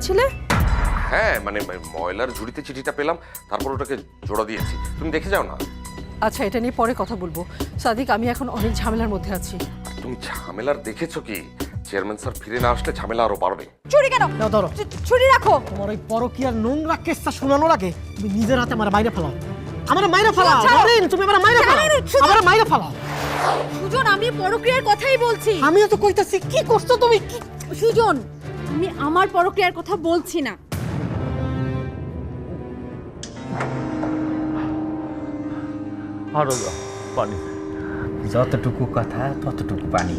দিয়েছিলে? হ্যাঁ মানে ময়লার ঝুড়িতে চিঠিটা পেলাম তারপর ওটাকে জোড়া দিয়েছি। তুমি দেখে যাও না? আচ্ছা এটা নিয়ে পরে কথা বলব। সাদিক আমি এখন অনেক ঝামেলার মধ্যে আছি। তুমি ঝামেলার দেখেছ কি? চেয়ারম্যান স্যার ফিরে না আসলে ঝামেলা আরও বাড়বে। চুরি কেন? না ধরো। চু- ছুরি রাখো! তোমার ওই পরকীয়ার নোংরা কেসটা শোনানোর আগে তুমি নিজের হাতে আমার বাইরে ফেলাও। আমার মাইরে ফেলাও। নরেন, তুমি আমার মাইরে ফেলাও আমার মাইরে ফেলাও। সুজন আমি পরক্রিয়ার কথাই বলছি। আমিও তো কইতাছি কি করছ তুমি? কি সুজন আমি আমার পরক্রিয়ার কথা বলছি না। আরও পানি। যতটুকু কথা ততটুকু পানি।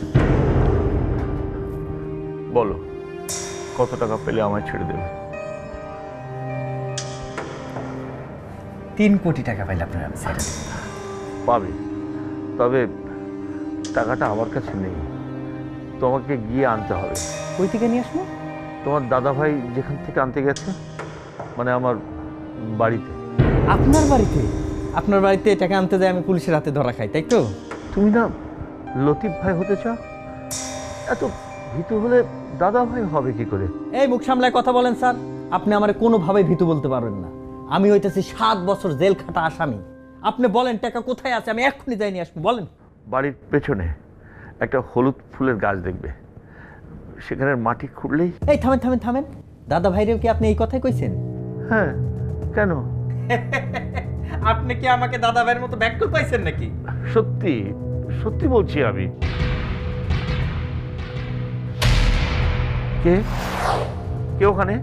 বলো কত টাকা পেলে আমায় ছেড়ে দেবে? তিন কোটি টাকা পাইলে আপনার আমি ছেড়ে দেব। পাবে তবে টাকাটা আমার কাছে নেই। তোমাকে গিয়ে আনতে হবে। ওই থেকে নিয়ে আসব? তোমার দাদা ভাই যেখান থেকে আনতে গেছে? মানে আমার বাড়িতে। আপনার বাড়িতে? আপনার বাড়িতে টাকা আনতে যায় আমি পুলিশের হাতে ধরা খাই তাই তো? তুমি না লতিফ ভাই হতে চাও? এত ভীতু হলে দাদা ভাই হবে কি করে? এই মুখ সামলায় কথা বলেন স্যার। আপনি আমার কোনোভাবেই ভীতু বলতে পারবেন না। আমি হইতেছি সাত বছর জেল খাটা আসামি। আপনি বলেন টাকা কোথায় আছে? আমি এক্ষুনি যাইনি আসব বলেন। বাড়ির পেছনে একটা হলুদ ফুলের গাছ দেখবে। সেখানের মাটি খুঁড়লেই? এই থামেন থামেন থামেন। দাদা ভাইরেও কি আপনি এই কথাই কইছেন? হ্যাঁ কেন? আপনি কি আমাকে দাদা ভাইয়ের মতো ব্যাক পাইছেন নাকি? সত্যি সত্যি বলছি আমি। কে? কে ওখানে?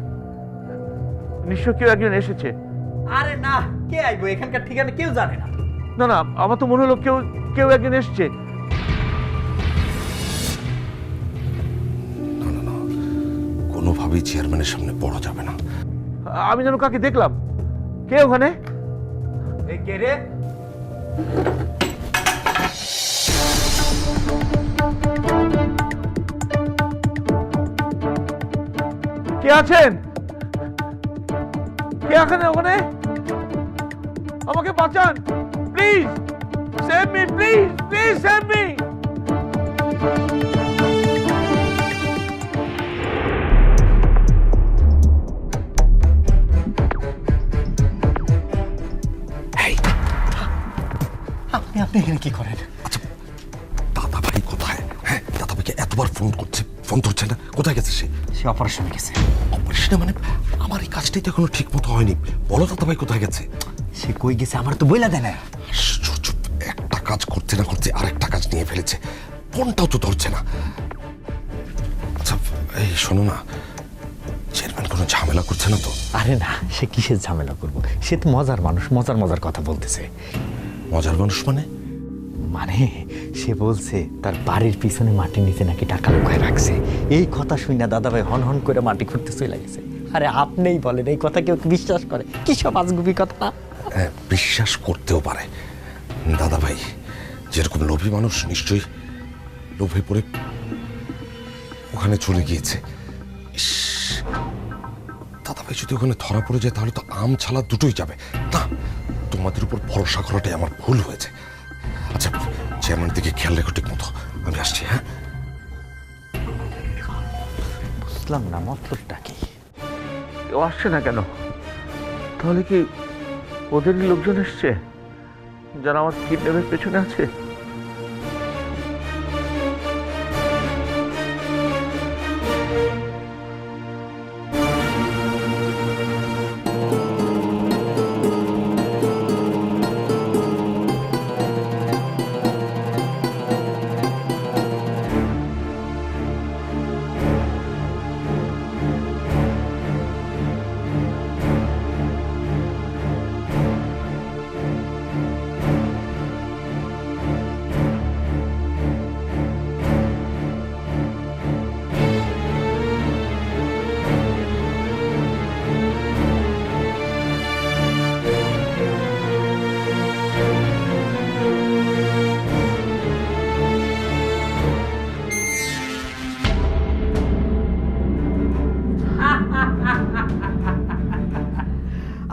নিশ্চয় কেউ একজন এসেছে। আরে না কে আইবো? এখানকার ঠিকানা কেউ জানে না। না না আমার তো মনে হলো কেউ কেউ একজন এসেছে। কোনোভাবেই চেয়ারম্যানের সামনে পড়া যাবে না। আমি যেন কাকে দেখলাম? কে ওখানে? এই কে রে? কে আছেন? কে এখানে ওখানে? আমাকে বাঁচান please save me please please save me এখানে কি করেন? আচ্ছা দাদা ভাই কোথায়? হ্যাঁ দাদা ভাইকে এতবার ফোন করছে ফোন ধরছে না। কোথায় গেছে সে? সে অপারেশনে গেছে। অপারেশনে মানে আমার এই কাজটাই তো এখনও ঠিক মতো হয়নি। বলো দাদা ভাই কোথায় গেছে? সে কই গেছে আমার তো বইলা দেয় না। একটা কাজ করতে না করতে আরেকটা কাজ নিয়ে ফেলেছে। ফোনটাও তো ধরছে না। আচ্ছা এই শোনো না চেয়ারম্যান কোনো ঝামেলা করছে না তো? আরে না সে কিসের ঝামেলা করব? সে তো মজার মানুষ মজার মজার কথা বলতেছে। মজার মানুষ মানে? মানে সে বলছে তার বাড়ির পিছনে মাটির নিচে নাকি টাকা লুকায় রাখছে। এই কথা শুনে দাদাভাই হন হন করে মাটি খুঁড়তে চলে গেছে। আরে আপনিই বলেন এই কথা কেউ বিশ্বাস করে? কি সব আজগুবি কথা? বিশ্বাস করতেও পারে। দাদাভাই যেরকম লোভী মানুষ নিশ্চয়ই লোভে পড়ে ওখানে চলে গিয়েছে। ইস, দাদা যদি ওখানে ধরা পড়ে যায় তাহলে তো আম ছালা দুটোই যাবে। না তোমাদের উপর ভরসা করাটাই আমার ভুল হয়েছে। আচ্ছা চেয়ারম্যান দিকে খেয়াল রেখো ঠিক মতো। আমি আসছি হ্যাঁ? বুঝলাম না মতলবটা কি? কেউ আসছে না কেন? তাহলে কি ওদেরই লোকজন এসছে যারা আমার কিডন্যাপের পেছনে আছে?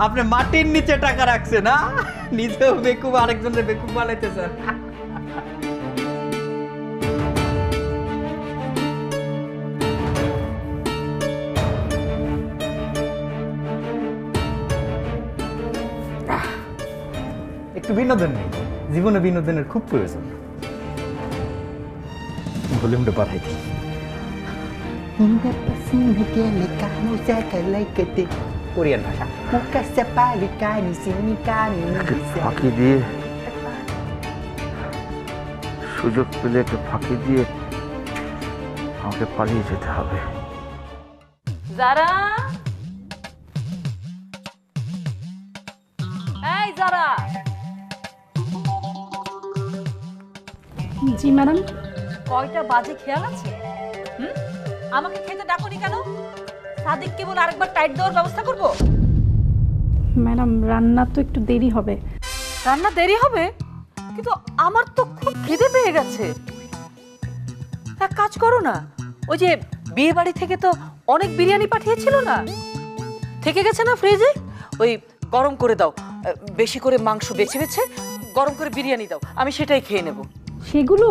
আপনি মাটির নিচে টাকা রাখছে না নিজেও বেকুব, আরেকজনের বেকুব বানাইতেছেন একটু বিনোদন নেই। জীবনে বিনোদনের খুব প্রয়োজন। ভলিউমটা বাড়াই দিই। কোরিয়ান ভাষা। ফাঁকি দিয়ে সুযোগ পেলে একটু ফাঁকি দিয়ে আমাকে পালিয়ে যেতে হবে। যারা? এই যারা? জি ম্যাডাম। কয়টা বাজে খেয়াল আছে? হুম? আমাকে খেতে ডাকুনি কেন? সাদিক কেবল আরেকবার টাইট দেওয়ার ব্যবস্থা করব? ম্যাডাম রান্না তো একটু দেরি হবে। রান্না দেরি হবে? কিন্তু আমার তো খুব খিদে পেয়ে গেছে। এক কাজ করো না ওই যে বিয়ে বাড়ি থেকে তো অনেক বিরিয়ানি পাঠিয়েছিল না? থেকে গেছে না ফ্রিজে ওই গরম করে দাও বেশি করে মাংস বেছে বেছে গরম করে বিরিয়ানি দাও আমি সেটাই খেয়ে নেব। সেগুলো?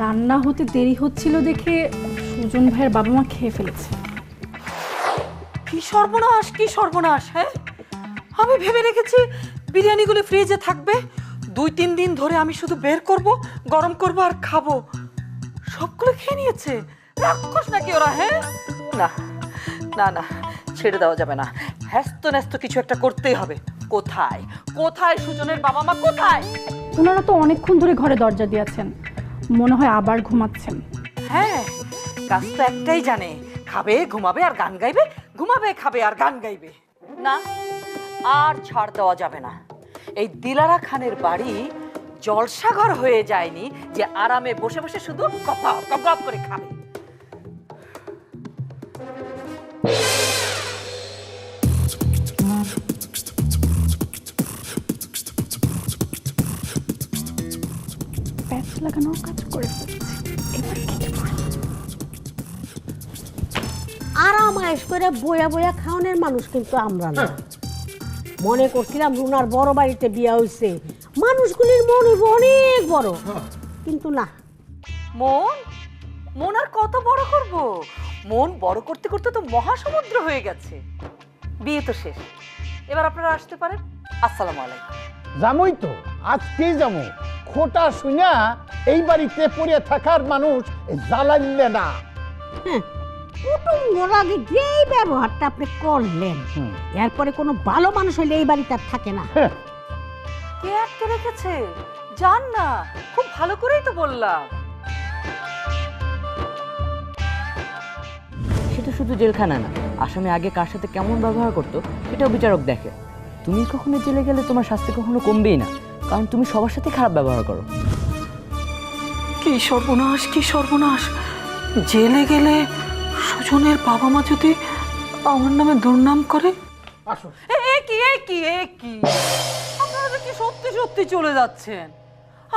রান্না হতে দেরি হচ্ছিল দেখে সুজন ভাইয়ের বাবা মা খেয়ে ফেলেছে। কি সর্বনাশ কি সর্বনাশ হ্যাঁ? আমি ভেবে রেখেছি বিরিয়ানিগুলো ফ্রিজে থাকবে। দুই তিন দিন ধরে আমি শুধু বের করব গরম করব আর খাব। সবগুলো খেয়ে নিয়েছে। রাক্ষস নাকি ওরা হ্যাঁ? না না না ছেড়ে দেওয়া যাবে না। হ্যাস্ত ন্যাস্ত কিছু একটা করতেই হবে। কোথায়? কোথায় সুজনের বাবা মা কোথায়? ওনারা তো অনেকক্ষণ ধরে ঘরে দরজা দিয়েছেন। মনে হয় আবার ঘুমাচ্ছেন। হ্যাঁ কাজ তো একটাই জানে। খাবে ঘুমাবে আর গান গাইবে ঘুমাবে, খাবে আর গান গাইবে। না, আর ছাড় দেওয়া যাবে না। এই দিলারা খানের বাড়ি জলসাঘর হয়ে যায়নি যে আরামে বসে বসে শুধু করে খাবে। লাগানোর কাজ করে ফেলেছি। পারি আরামায়েশ করে বয়া বয়া খাওয়ানোর মানুষ কিন্তু আমরা না। মনে করছিলাম রুনার বড় বাড়িতে বিয়া হইছে। মানুষগুলির মন হইব অনেক বড়। কিন্তু না। মন? মন আর কত বড় করব? মন বড় করতে করতে তো মহাসমুদ্র হয়ে গেছে। বিয়ে তো শেষ। এবার আপনারা আসতে পারেন। আসসালামু আলাইকুম। যামই তো। আজকেই যাব খোটা শুনা এই বাড়িতে পড়ে থাকার মানুষ জ্বালাইলে না। কুটুম্বর আগে যেই ব্যবহারটা আপনি করলেন এরপরে কোনো ভালো মানুষ হইলে এই বাড়িতে আর থাকে না। কে আটকে রেখেছে? জান না খুব ভালো করেই তো বললাম। সেটা শুধু জেলখানা না আসামি আগে কার সাথে কেমন ব্যবহার করতো সেটাও বিচারক দেখে। তুমি কখনো জেলে গেলে তোমার শাস্তি কখনো কমবেই না কারণ তুমি সবার সাথে খারাপ ব্যবহার করো। কি সর্বনাশ কি সর্বনাশ। জেলে গেলে সুজনের বাবা মা যদি আমার নামে দুর্নাম করে? এ এ কি এ কি এ কি? আপনারা যে কি সত্যি সত্যি চলে যাচ্ছেন?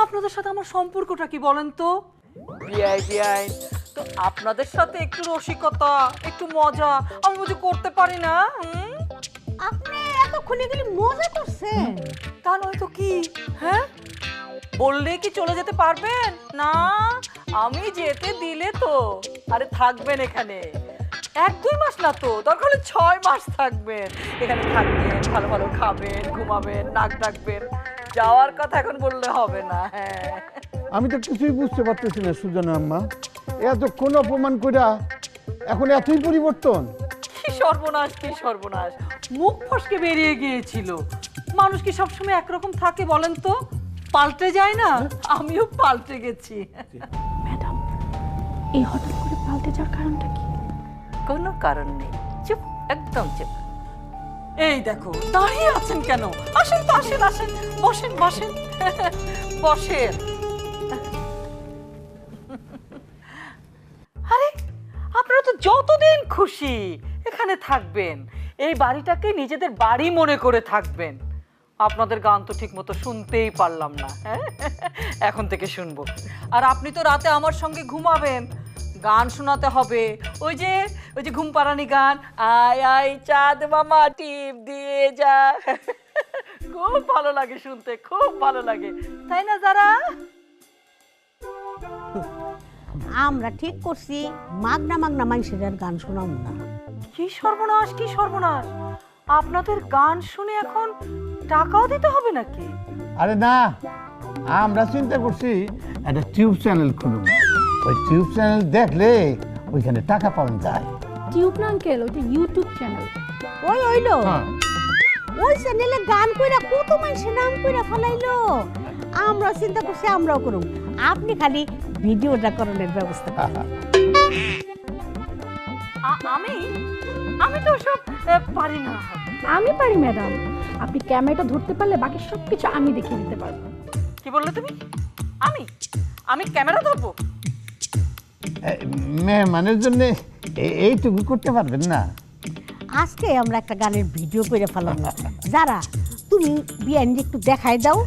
আপনাদের সাথে আমার সম্পর্কটা কি বলেন তো? বিআই বিআই। তো আপনাদের সাথে একটু রসিকতা একটু মজা আমি বুঝি করতে পারি না? আপনি এতক্ষণে গেলে মজা করছেন। তা নয় তো কি? হ্যাঁ? বললে কি চলে যেতে পারবেন? না আমি যেতে দিলে তো। আরে থাকবেন এখানে। এক দুই মাস না তো দরকার হলে ছয় মাস থাকবেন। এখানে থাকবেন ভালো ভালো খাবেন ঘুমাবেন নাক ডাকবেন। যাওয়ার কথা এখন বললে হবে না হ্যাঁ। আমি তো কিছুই বুঝতে পারতেছি না সুজানা আম্মা। এতক্ষণ অপমান কইরা এখন এতই পরিবর্তন। কি সর্বনাশ কি সর্বনাশ। মুখ ফসকে বেরিয়ে গিয়েছিল। মানুষ কি সবসময় একরকম থাকে বলেন তো? পাল্টে যায় না? আমিও পাল্টে গেছি। ম্যাডাম এই হঠাৎ করে পাল্টে যাওয়ার কারণটা কি? কোনো কারণ নেই। চুপ একদম চুপ। এই দেখো দাঁড়িয়ে আছেন কেন? আসেন তো আসেন আসেন। বসেন বসেন। বসেন। আরে আপনারা তো যতদিন খুশি এখানে থাকবেন। এই বাড়িটাকে নিজেদের বাড়ি মনে করে থাকবেন। আপনাদের গান তো ঠিক মতো শুনতেই পারলাম না হ্যাঁ? এখন থেকে শুনব। আর আপনি তো রাতে আমার সঙ্গে ঘুমাবেন গান শোনাতে হবে। ওই যে ওই যে ঘুম পাড়ানি গান আয় আয় চাঁদ মামা টিপ দিয়ে যা। খুব ভালো লাগে শুনতে খুব ভালো লাগে। তাই না যারা? আমরা ঠিক করছি মাগনা মাগনা মানুষের গান শোনাম না। কি সর্বনাশ কি সর্বনাশ? আপনাদের গান শুনে এখন টাকাও দিতে হবে নাকি? আরে না আমরা চিন্তা করছি একটা টিউব চ্যানেল খুলুন ওই টিউব চ্যানেল দেখলে ওইখানে টাকা পাওয়া যায়। টিউব না আঙ্কেল ওটা ইউটিউব চ্যানেল। ওই হইল হ্যাঁ। ওই চ্যানেলে গান কইরা কত মানুষের নাম কইরা ফেলাইলো? আমরা চিন্তা করছি আমরাও করুম। আপনি খালি ভিডিওটা করণের ব্যবস্থা করেন। আ- আমি? আমি তো সব পারি না। আমি পারি ম্যাডাম। আপনি ক্যামেরাটা ধরতে পারলে বাকি সব কিছু আমি দেখিয়ে দিতে পারব। কি বললে তুমি? আমি? আমি ক্যামেরা ধরবো? মেহমানের জন্য এইটুকু করতে পারবেন না। আজকে আমরা একটা গানের ভিডিও করে ফেলাম যারা তুমি বিয়ান একটু দেখাই দাও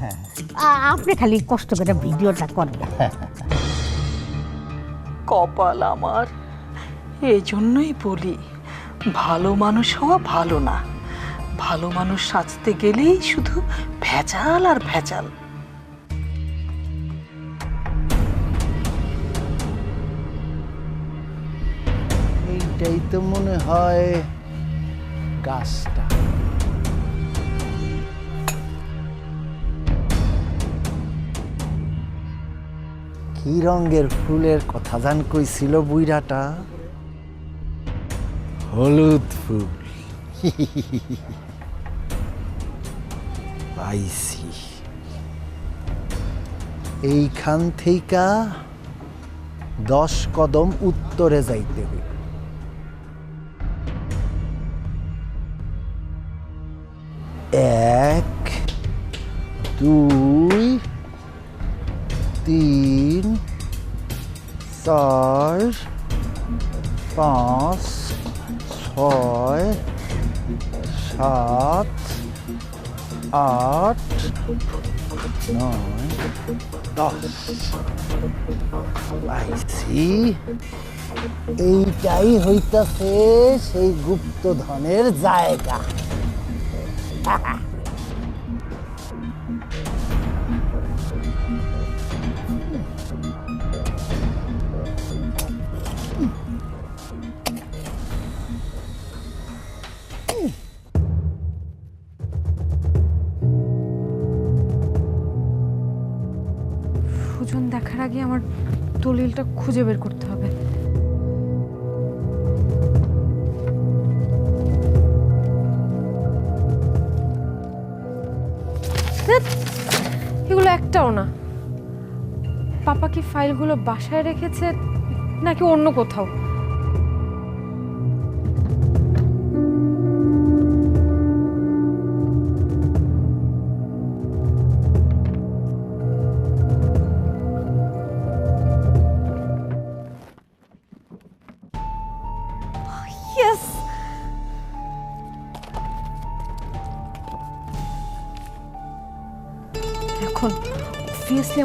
আপনি খালি কষ্ট করে ভিডিওটা করেন কপাল আমার। এই জন্যই বলি ভালো মানুষ হওয়া ভালো না। ভালো মানুষ সাজতে গেলেই শুধু ভেজাল আর ভেজাল। এইটাই তো মনে হয় গাছটা। কি রঙের ফুলের কথা জান কইছিল বুইরাটা হলুদ ফুল। পাইছি। এইখান থেকে দশ কদম উত্তরে যাইতে হইব। এক, দুই, তিন, চার, পাঁচ, ছয়, সাত আট নয় দশ। পাইছি। এইটাই হইতাছে সেই গুপ্তধনের জায়গা। আমার দলিলটা খুঁজে বের করতে হবে। এগুলো একটাও না। পাপা কি ফাইলগুলো বাসায় রেখেছে নাকি অন্য কোথাও?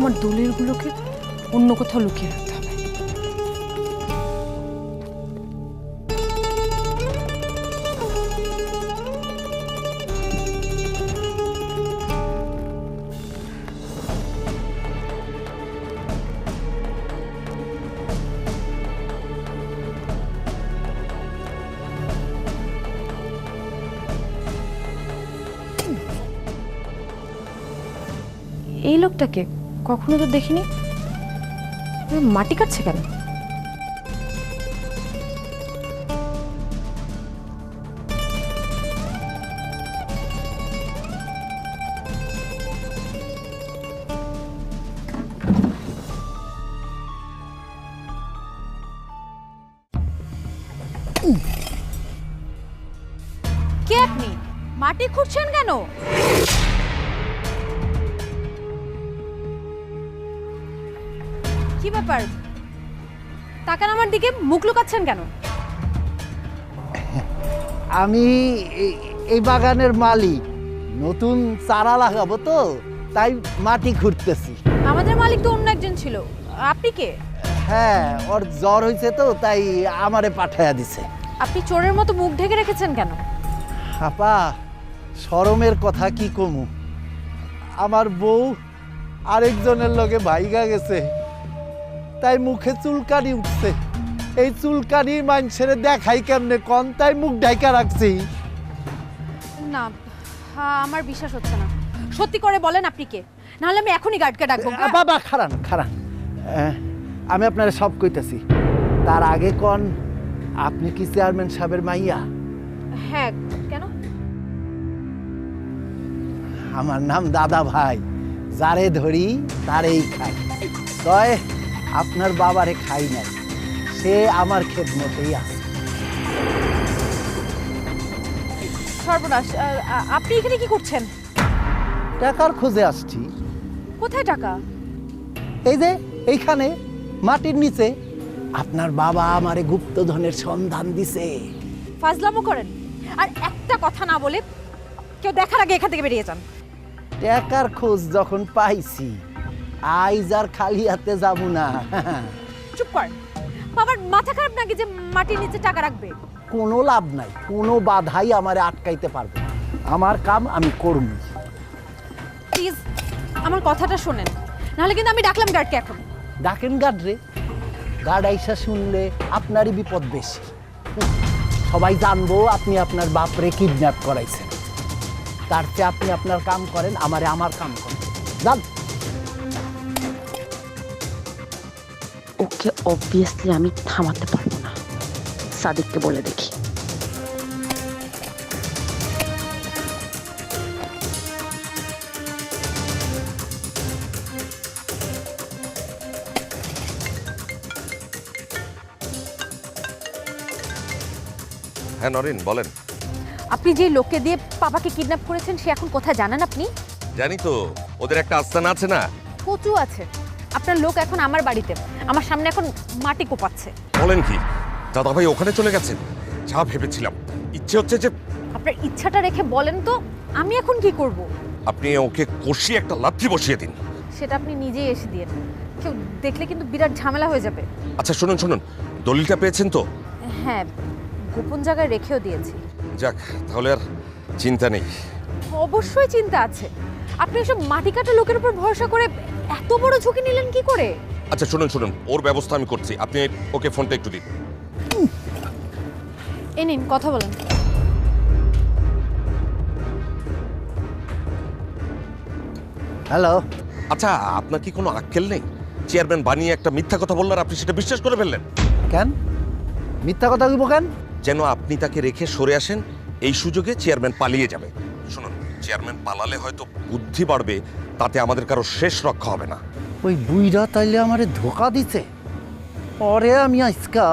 আমার দলিলগুলোকে অন্য কোথাও লুকিয়ে রাখতে হবে। এই লোকটাকে কখনো তো দেখিনি। মাটি কাটছে কেন? কে আপনি? মাটি খুঁড়ছেন কেন? কি ব্যাপার? তাকান আমার দিকে মুখ লুকাচ্ছেন কেন? আমি এই- বাগানের মালিক। নতুন চারা লাগাবো তো তাই মাটি খুঁড়তেছি। আমাদের মালিক তো অন্য একজন ছিল। আপনি কে? হ্যাঁ ওর জ্বর হয়েছে তো তাই আমারে পাঠায়া দিছে। আপনি চোরের মতো মুখ ঢেকে রেখেছেন কেন? আপা শরমের কথা কি কমু? আমার বউ আরেকজনের লগে ভাইগা গেছে। তাই মুখে চুলকানি উঠছে। এই চুলকানি মানুষের দেখাই কেমনে কন? তাই মুখ ঢাকা রাখছি। না আমার বিশ্বাস হচ্ছে না। সত্যি করে বলেন আপনি কে? নাহলে আমি এখনই গার্ডকে ডাকবো। বাবা খারান খারান আমি আপনার সব কইতাছি। তার আগে কন আপনি কি চেয়ারম্যান সাহেবের মাইয়া? হ্যাঁ কেন? আমার নাম দাদা ভাই। যারে ধরি তারেই খাই। তয় আপনার বাবারে খাই নাই। সে আমার খেদমতেই আছে। সর্বনাশ আ, আ, আপনি এখানে কি করছেন? টাকার খোঁজে আসছি। কোথায় টাকা? এই যে এইখানে মাটির নিচে। আপনার বাবা আমারে গুপ্তধনের সন্ধান দিছে। ফাজলামো করেন। আর একটা কথা না বলে কেউ দেখার আগে এখান থেকে বেরিয়ে যান। টাকার খোঁজ যখন পাইছি আইজ আর খালি হাতে যাব না। চুপ কর। বাবার মাথা খারাপ নাকি যে মাটির নিচে টাকা রাখবে? কোনো লাভ নাই কোনো বাধাই আমারে আটকাইতে পারবে না। আমার কাম আমি করব প্লিজ আমার কথাটা শোনেন। নাহলে কিন্তু আমি ডাকলাম গার্ডকে এখন। ডাকেন গার্ড রে। গার্ড আইসা শুনলে আপনারই বিপদ বেশি। সবাই জানব আপনি আপনার বাপরে কিডন্যাপ করাইছেন। তার চেয়ে আপনি আপনার কাম করেন আমারে আমার কাম করেন। যান। ওকে অবভিয়াসলি আমি থামাতে পারব না। সাদিককে বলে দেখি। হ্যাঁ নরেন বলেন। আপনি যে লোককে দিয়ে পাপাকে কিডন্যাপ করেছেন সে এখন কোথায় জানেন আপনি? জানি তো ওদের একটা আস্তানা আছে না? কচু আছে। আপনার লোক এখন আমার বাড়িতে। আমার সামনে এখন মাটি কোপাচ্ছে। বলেন কি দাদা ভাই ওখানে চলে গেছেন? যা ভেবেছিলাম। ইচ্ছে হচ্ছে যে আপনার ইচ্ছাটা রেখে বলেন তো আমি এখন কি করব? আপনি ওকে কষিয়ে একটা লাথি বসিয়ে দিন। সেটা আপনি নিজেই এসে দিয়ে কেউ দেখলে কিন্তু বিরাট ঝামেলা হয়ে যাবে। আচ্ছা শুনুন শুনুন। দলিলটা পেয়েছেন তো? হ্যাঁ গোপন জায়গায় রেখেও দিয়েছি। যাক তাহলে আর চিন্তা নেই। অবশ্যই চিন্তা আছে। আপনি এসব মাটি কাটা লোকের উপর ভরসা করে এত বড় ঝুঁকি নিলেন কি করে? আচ্ছা শুনুন শুনুন। ওর ব্যবস্থা আমি করছি। আপনি ওকে ফোনটা একটু দিন। এ নিন কথা বলেন। হ্যালো। আচ্ছা আপনার কি কোনো আক্কেল নেই? চেয়ারম্যান বানিয়ে একটা মিথ্যা কথা বললেন আর আপনি সেটা বিশ্বাস করে ফেললেন? কেন? মিথ্যা কথা দিব কেন? যেন আপনি তাকে রেখে সরে আসেন এই সুযোগে চেয়ারম্যান পালিয়ে যাবে। শুনুন চেয়ারম্যান পালালে হয়তো বুদ্ধি বাড়বে তাতে আমাদের কারও শেষ রক্ষা হবে না। ওই বুইরা তাইলে আমারে ধোকা দিছে। পরে আমি আজকা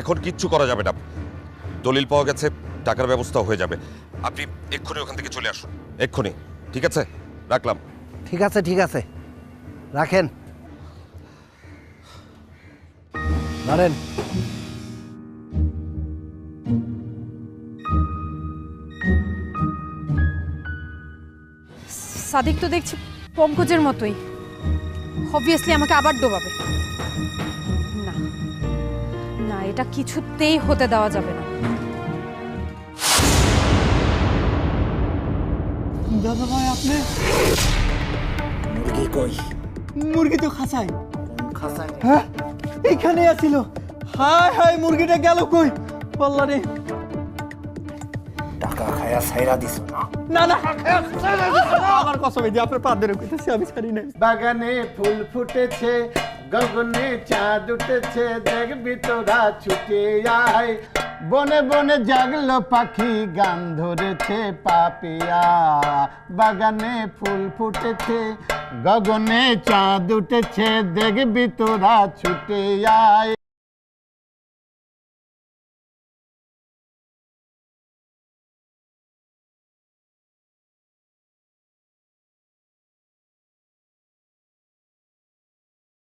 এখন কিচ্ছু করা যাবে না। দলিল পাওয়া গেছে টাকার ব্যবস্থা হয়ে যাবে। আপনি এক্ষুনি ওখান থেকে চলে আসুন। এক্ষুনি ঠিক আছে? রাখলাম। ঠিক আছে ঠিক আছে। রাখেন। ধরেন সাদিক তো দেখছি পঙ্কজের মতোই। অবভিয়াসলি আমাকে আবার ডোবাবে। না। না এটা কিছুতেই হতে দেওয়া যাবে না। দাদা ভাই আপনি? মুরগি কই? মুরগি তো খাঁচাই খাসায় হ্যাঁ? এইখানে আছিল। হায় হায় মুরগিটা গেল কই? বললা রে টাকা খায়া দিছ না না না। আমার কসম, এই যে আপনার পা ধরে কইতেছি, আমি ছাড়ি বাগানে ফুল ফুটেছে, গগনে চাঁদ উঠেছে দেখবি তোরা ছুটে আয়। বনে বনে জাগলো পাখি, গান ধরেছে পাপিয়া। বাগানে ফুল ফুটেছে, গগনে চাঁদ উঠেছে দেখবি তোরা ছুটে আয়।